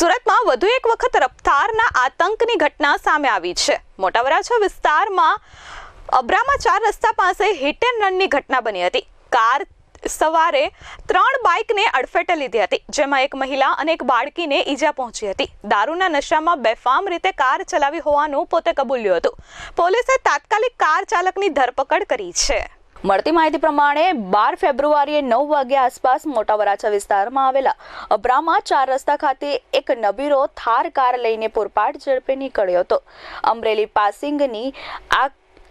સુરતમાં વધુ એક વખત રફતારના આતંકની ઘટના સામે આવી છે. મોટા વરાછા વિસ્તારમાં અબ્રામા ચાર રસ્તા પાસે હિટ એન્ડ રનની ઘટના બની હતી. કાર સવારે ત્રણ બાઇકને અડફેટે લીધી હતી, જેમાં એક મહિલા અને એક બાળકીને ઈજા પહોંચી હતી. દારૂના નશામાં બેફામ રીતે કાર ચલાવી હોવાનું પોતે કબૂલ્યું હતું. પોલીસે તાત્કાલિક કાર ચાલકની ધરપકડ કરી છે. મળતી માહિતી પ્રમાણે બાર ફેબ્રુઆરીએ નવ વાગ્યા આસપાસ મોટા વરાછા વિસ્તારમાં આવેલા અબ્રામા ચાર રસ્તા ખાતે એક નબીરો થાર કાર લઈને પૂરપાટ ઝડપે નીકળ્યો હતો. અમરેલી પાસિંગની આ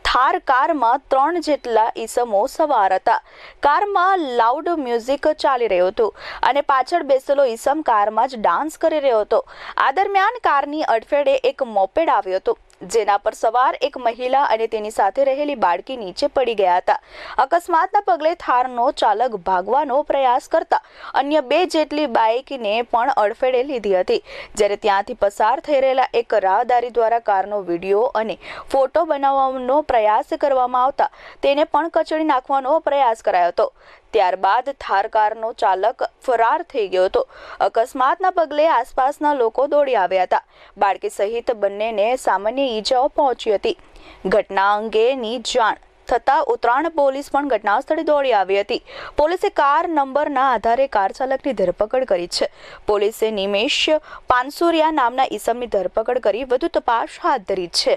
થાર કારમાં ત્રણ જેટલા ઈસમો સવાર હતા. કારમાં લાઉડ મ્યુઝિક ચાલી રહ્યું હતું અને પાછળ બેસેલો ઈસમ કારમાં જ ડાન્સ કરી રહ્યો હતો. આ દરમિયાન કારની અડફેડે એક મોપેડ આવ્યો હતો. જેના પર સવાર એક મહિલા અને તેની સાથે રહેલી બાળકી નીચે પડી ગયા હતા. અકસ્માતના પગલે થારનો ચાલક ભાગવાનો પ્રયાસ કરતા અન્ય બે જેટલી બાઇકને પણ અડફેટે લીધી હતી, જ્યારે ત્યાંથી પસાર થઈ રહેલા એક રાહદારી દ્વારા કારનો વીડિયો અને ફોટો બનાવવાનો પ્રયાસ કરવામાં આવતા તેને પણ કચડી નાખવાનો પ્રયાસ કરાયો હતો. ત્યારબાદ થાર કારનો ચાલક ફરાર થઈ ગયો હતો. અકસ્માતના પગલે આસપાસના લોકો દોડી આવ્યા હતા. બાળકી સહિત બંનેને સામાન્ય ઈજાઓ પહોંચી હતી. ઘટના અંગેની જાણ થતાં ઉત્તરાયણ પોલીસ પણ ઘટના સ્થળે દોડી આવી હતી. પોલીસે કાર નંબરના આધારે કાર ચાલકની ધરપકડ કરી છે. પોલીસે નિમેશ પાનસુરિયા નામના ઈસમની ધરપકડ કરી વધુ તપાસ હાથ ધરી છે.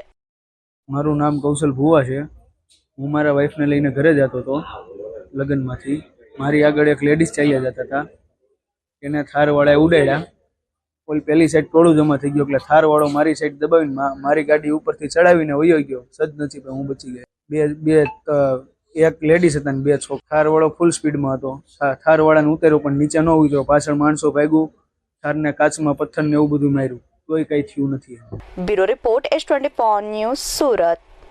મારું નામ કૌશલ ભુવા છે. હું મારા વાઈફને લઈને ઘરે જતો હતો. લગ્નમાંથી. મારી આગળ એક લેડીઝ ચાલ્યા જતા હતા. એને થારવાળાએ ઉડાડ્યા. ઓલી પહેલી સાઈડ ટોળું જમા થઈ ગયો. એટલે થારવાળો મારી સાઈડ દબાવીને મારી ગાડી ઉપરથી ચડાવીને વયો ગયો. પણ હું બચી ગયો. બે બે એક લેડીઝ હતા ને બે છોક. થારવાળો ફૂલ સ્પીડમાં હતો. થારવાળાને ઉતાર્યો, પણ નીચે ન ઉતર્યો. પાછળ માણસો ભાગ્યું. થારને કાચમાં પથ્થર ને એવું બધું માર્યું. તોય કઈ થયું નથી bureau report S twenty news Surat.